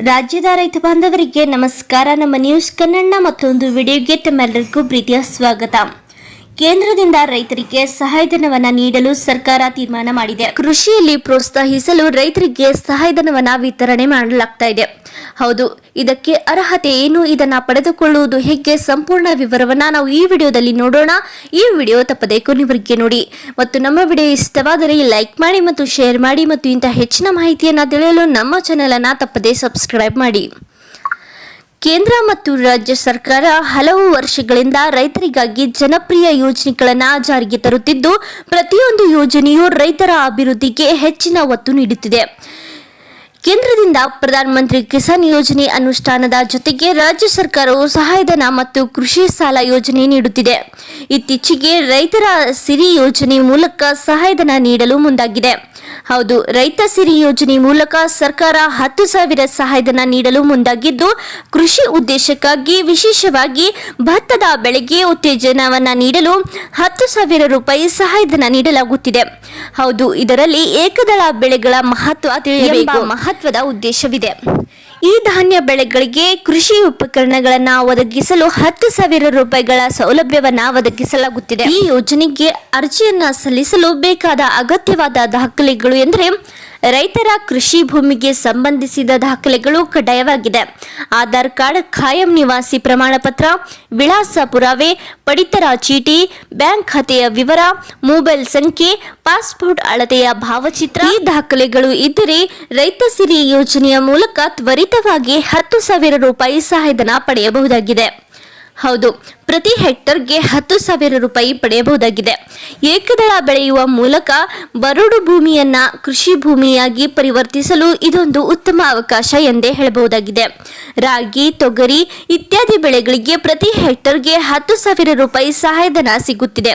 ರಾಜ್ಯದ ರೈತ ಬಾಂಧವರಿಗೆ ನಮಸ್ಕಾರ. ನಮ್ಮ ನ್ಯೂಸ್ ಕನ್ನಡ ಮತ್ತೊಂದು ವಿಡಿಯೋಗೆ ತಮ್ಮೆಲ್ಲರಿಗೂ ಪ್ರೀತಿಯ ಸ್ವಾಗತ. ಕೇಂದ್ರದಿಂದ ರೈತರಿಗೆ ಸಹಾಯಧನವನ್ನ ನೀಡಲು ಸರ್ಕಾರ ತೀರ್ಮಾನ ಮಾಡಿದೆ. ಕೃಷಿಯಲ್ಲಿ ಪ್ರೋತ್ಸಾಹಿಸಲು ರೈತರಿಗೆ ಸಹಾಯಧನವನ್ನ ವಿತರಣೆ ಮಾಡಲಾಗ್ತಾ ಇದೆ. ಹೌದು, ಇದಕ್ಕೆ ಅರ್ಹತೆ ಏನು? ಇದನ್ನ ಪಡೆದುಕೊಳ್ಳುವುದು ಹೇಗೆ? ಸಂಪೂರ್ಣ ವಿವರವನ್ನ ನಾವು ಈ ವಿಡಿಯೋದಲ್ಲಿ ನೋಡೋಣ. ಈ ವಿಡಿಯೋ ತಪ್ಪದೆ ಕೊನೆವರೆಗೆ ನೋಡಿ. ಮತ್ತು ನಮ್ಮ ವಿಡಿಯೋ ಇಷ್ಟವಾದರೆ ಲೈಕ್ ಮಾಡಿ ಮತ್ತು ಶೇರ್ ಮಾಡಿ ಮತ್ತು ಇಂತಹ ಹೆಚ್ಚಿನ ಮಾಹಿತಿಯನ್ನ ತಿಳಿಯಲು ನಮ್ಮ ಚಾನೆಲ್ ಅನ್ನ ತಪ್ಪದೆ ಸಬ್ಸ್ಕ್ರೈಬ್ ಮಾಡಿ. ಕೇಂದ್ರ ಮತ್ತು ರಾಜ್ಯ ಸರ್ಕಾರ ಹಲವು ವರ್ಷಗಳಿಂದ ರೈತರಿಗಾಗಿ ಜನಪ್ರಿಯ ಯೋಜನೆಗಳನ್ನು ಜಾರಿಗೆ ತರುತ್ತಿದ್ದು, ಪ್ರತಿಯೊಂದು ಯೋಜನೆಯು ರೈತರ ಅಭಿವೃದ್ಧಿಗೆ ಹೆಚ್ಚಿನ ಒತ್ತು ನೀಡುತ್ತಿದೆ. ಕೇಂದ್ರದಿಂದ ಪ್ರಧಾನಮಂತ್ರಿ ಕಿಸಾನ್ ಯೋಜನೆ ಅನುಷ್ಠಾನದ ಜೊತೆಗೆ ರಾಜ್ಯ ಸರ್ಕಾರವು ಸಹಾಯಧನ ಮತ್ತು ಕೃಷಿ ಸಾಲ ಯೋಜನೆ ನೀಡುತ್ತಿದೆ. ಇತ್ತೀಚೆಗೆ ರೈತರ ಸಿರಿ ಯೋಜನೆ ಮೂಲಕ ಸಹಾಯಧನ ನೀಡಲು ಮುಂದಾಗಿದೆ. ಹೌದು, ರೈತ ಸಿರಿ ಯೋಜನೆ ಮೂಲಕ ಸರ್ಕಾರ ಹತ್ತು ಸಾವಿರ ಸಹಾಯಧನ ನೀಡಲು ಮುಂದಾಗಿದ್ದು, ಕೃಷಿ ಉದ್ದೇಶಕ್ಕಾಗಿ ವಿಶೇಷವಾಗಿ ಭತ್ತದ ಬೆಳೆಗೆ ಉತ್ತೇಜನವನ್ನ ನೀಡಲು ಹತ್ತು ಸಾವಿರ ರೂಪಾಯಿ ಸಹಾಯಧನ ನೀಡಲಾಗುತ್ತಿದೆ. ಹೌದು, ಇದರಲ್ಲಿ ಏಕದಳ ಬೆಳೆಗಳ ಮಹತ್ವ ತಿಳಿಯಬೇಕು. ಮಹತ್ವದ ಉದ್ದೇಶವಿದೆ. ಈ ಧಾನ್ಯ ಬೆಳೆಗಳಿಗೆ ಕೃಷಿ ಉಪಕರಣಗಳನ್ನ ಒದಗಿಸಲು ಹತ್ತು ಸಾವಿರ ರೂಪಾಯಿಗಳ ಸೌಲಭ್ಯವನ್ನ ಒದಗಿಸಲಾಗುತ್ತಿದೆ. ಈ ಯೋಜನೆಗೆ ಅರ್ಜಿಯನ್ನ ಸಲ್ಲಿಸಲು ಬೇಕಾದ ಅಗತ್ಯವಾದ ದಾಖಲೆಗಳು ಎಂದರೆ ರೈತರ ಕೃಷಿ ಭೂಮಿಗೆ ಸಂಬಂಧಿಸಿದ ದಾಖಲೆಗಳು ಕಡ್ಡಾಯವಾಗಿದೆ. ಆಧಾರ್ ಕಾರ್ಡ್ ಖಾಯಂ ನಿವಾಸಿ ಪ್ರಮಾಣ ಪತ್ರ ವಿಳಾಸ ಪುರಾವೆ ಪಡಿತರ ಚೀಟಿ, ಬ್ಯಾಂಕ್ ಖಾತೆಯ ವಿವರ, ಮೊಬೈಲ್ ಸಂಖ್ಯೆ, ಪಾಸ್ಪೋರ್ಟ್ ಅಳತೆಯ ಭಾವಚಿತ್ರ ಈ ದಾಖಲೆಗಳು ಇದ್ದರೆ ರೈತ ಸಿರಿ ಯೋಜನೆಯ ಮೂಲಕ ತ್ವರಿತವಾಗಿ ಹತ್ತು ಸಾವಿರ ರೂಪಾಯಿ ಸಹಾಯಧನ ಪಡೆಯಬಹುದಾಗಿದೆ. ಹೌದು ಪ್ರತಿ ಹೆಕ್ಟರ್ಗೆ ಹತ್ತು ಸಾವಿರ ರೂಪಾಯಿ ಪಡೆಯಬಹುದಾಗಿದೆ. ಏಕದಳ ಬೆಳೆಯುವ ಮೂಲಕ ಬರಡು ಭೂಮಿಯನ್ನ ಕೃಷಿ ಭೂಮಿಯಾಗಿ ಪರಿವರ್ತಿಸಲು ಇದೊಂದು ಉತ್ತಮ ಅವಕಾಶ ಎಂದೇ ಹೇಳಬಹುದಾಗಿದೆ. ರಾಗಿ, ತೊಗರಿ ಇತ್ಯಾದಿ ಬೆಳೆಗಳಿಗೆ ಪ್ರತಿ ಹೆಕ್ಟರ್ಗೆ ಹತ್ತು ಸಾವಿರ ರೂಪಾಯಿ ಸಹಾಯಧನ ಸಿಗುತ್ತಿದೆ.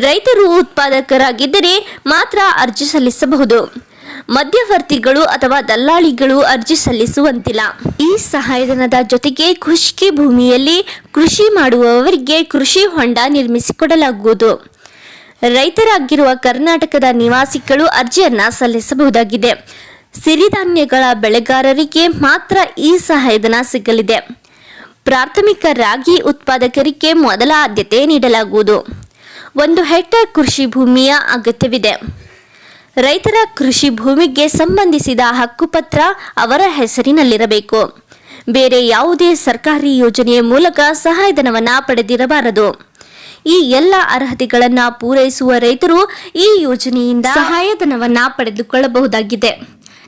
ರೈತರು ಉತ್ಪಾದಕರಾಗಿದ್ದರೆ ಮಾತ್ರ ಅರ್ಜಿ ಸಲ್ಲಿಸಬಹುದು. ಮಧ್ಯವರ್ತಿಗಳು ಅಥವಾ ದಲ್ಲಾಳಿಗಳು ಅರ್ಜಿ ಸಲ್ಲಿಸುವಂತಿಲ್ಲ. ಈ ಸಹಾಯಧನದ ಜೊತೆಗೆ ಖುಷ್ಕಿ ಭೂಮಿಯಲ್ಲಿ ಕೃಷಿ ಮಾಡುವವರಿಗೆ ಕೃಷಿ ಹೊಂಡ ನಿರ್ಮಿಸಿಕೊಡಲಾಗುವುದು. ರೈತರಾಗಿರುವ ಕರ್ನಾಟಕದ ನಿವಾಸಿಗಳು ಅರ್ಜಿಯನ್ನ ಸಲ್ಲಿಸಬಹುದಾಗಿದೆ. ಸಿರಿಧಾನ್ಯಗಳ ಬೆಳೆಗಾರರಿಗೆ ಮಾತ್ರ ಈ ಸಹಾಯಧನ ಸಿಗಲಿದೆ. ಪ್ರಾಥಮಿಕ ರಾಗಿ ಉತ್ಪಾದಕರಿಗೆ ಮೊದಲ ಆದ್ಯತೆ ನೀಡಲಾಗುವುದು. ಒಂದು ಹೆಕ್ಟೇರ್ ಕೃಷಿ ಭೂಮಿಯ ಅಗತ್ಯವಿದೆ. ರೈತರ ಕೃಷಿ ಭೂಮಿಗೆ ಸಂಬಂಧಿಸಿದ ಹಕ್ಕುಪತ್ರ ಅವರ ಹೆಸರಿನಲ್ಲಿರಬೇಕು. ಬೇರೆ ಯಾವುದೇ ಸರ್ಕಾರಿ ಯೋಜನೆಯ ಮೂಲಕ ಸಹಾಯಧನವನ್ನ ಪಡೆದಿರಬಾರದು. ಈ ಎಲ್ಲ ಅರ್ಹತೆಗಳನ್ನ ಪೂರೈಸುವ ರೈತರು ಈ ಯೋಜನೆಯಿಂದ ಸಹಾಯಧನವನ್ನ ಪಡೆದುಕೊಳ್ಳಬಹುದಾಗಿದೆ.